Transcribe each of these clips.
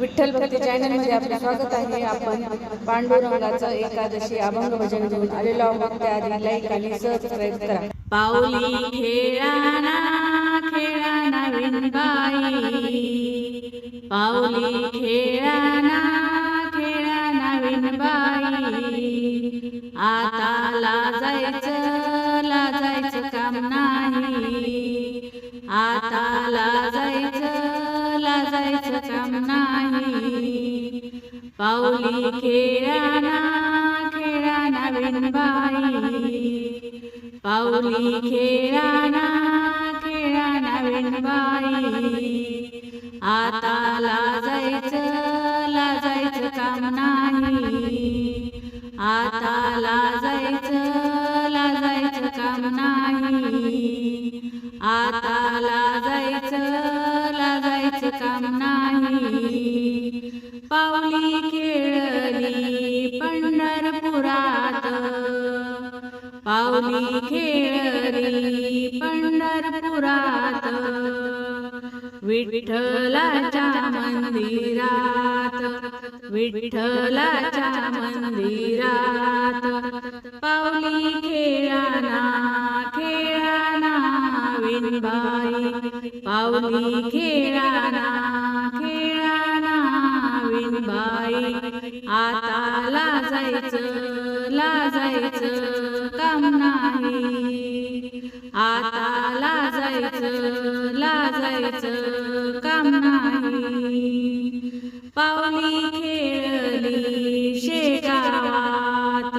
विठ्ठल भक्ती चॅनलमध्ये आपले स्वागत आहे. आपण पांडुरंगाचं एकादशी अभंग भजन घेऊन आलेलो आहोत. त्याआधी लाईक आणि सबस्क्राईब करा. पाऊली खेळाना खेळाना विणबाई पाऊली खेळाना खेळाना विणबाई आता लाजायचं लाजायचं काम नाही. आता लाजायचं जायचं काम नाही. पाऊली खेळाना खेळाना विणबाई. पाऊली खेळाना खेळाना विणबाई आता लाजायचं लाजायचं काम नाही. आता लाजायचं लाजायचं पावली खेळली पंढरपुरात विठ्ठलाच्या मंदिरात विठ्ठलाच्या मंदिरात पावली खेळाना खेळाना विणबाई. पावली खेळाना खेळाना विणबाई आता लाजायचं लाजायचं काम नाही आता लाजायचं लाजायचं काम नाही. पावली खेळली शेगावात.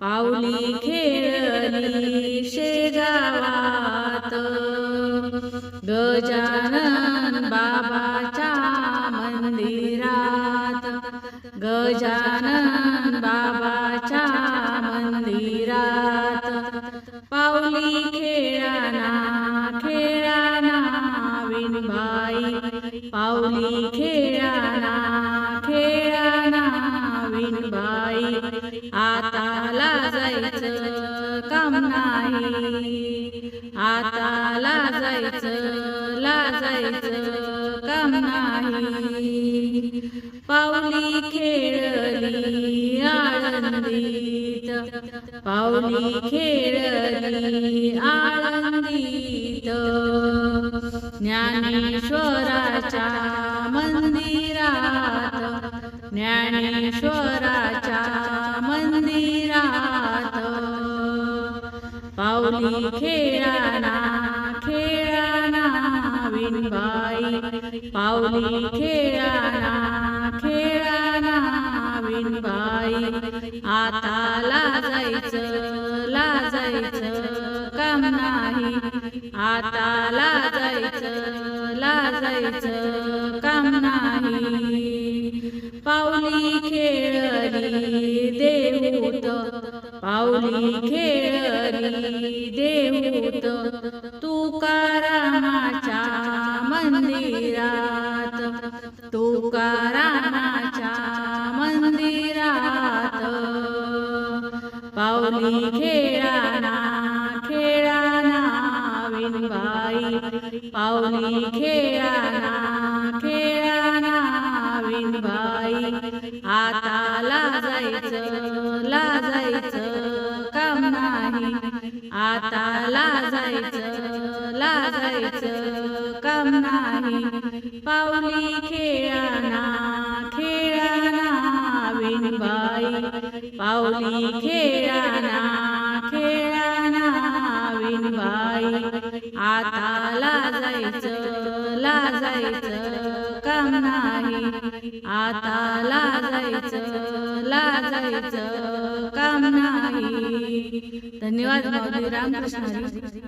पावली खेळली शेगावात. गजानन बाबाच्या मंदिरात. गजानन विणबाई पाऊली खेळाना खेळाना विणबाई आता लाजायचं काम नाही. आता लाजायचं लाजायचं काम नाही. पाऊली खेळली आळंदीत पावली खेळली आळंदीत. ज्ञानेश्वराच्या मंदिरात ज्ञानेश्वराच्या मंदिरात. पावली खेळाना खेळाना विनबाई पावली खेळाना खेळाना विणबाई आता लाजायचं लाजायचं काम नाही. आता लाजायचं लाजायचं काम नाही. पावली खेळली देऊत पावली खेळली देऊत तुकारामाच्या मंदिरात तुकारामाच्या पाऊली खेळाना खेळाना विनबाई पाऊली खेळाना खेळाना विणबाई आता लाजायचं लाजायचं काम नाही. आता लाजायचं लाजायचं काम नाही. पाऊली खेळ विणबाई पाऊली खेळाना खेळाना विणबाई आता लाजायचं लाजायचं काम नाही. आता लाजायचं लाजायचं काम नाही. धन्यवाद रामकृष्ण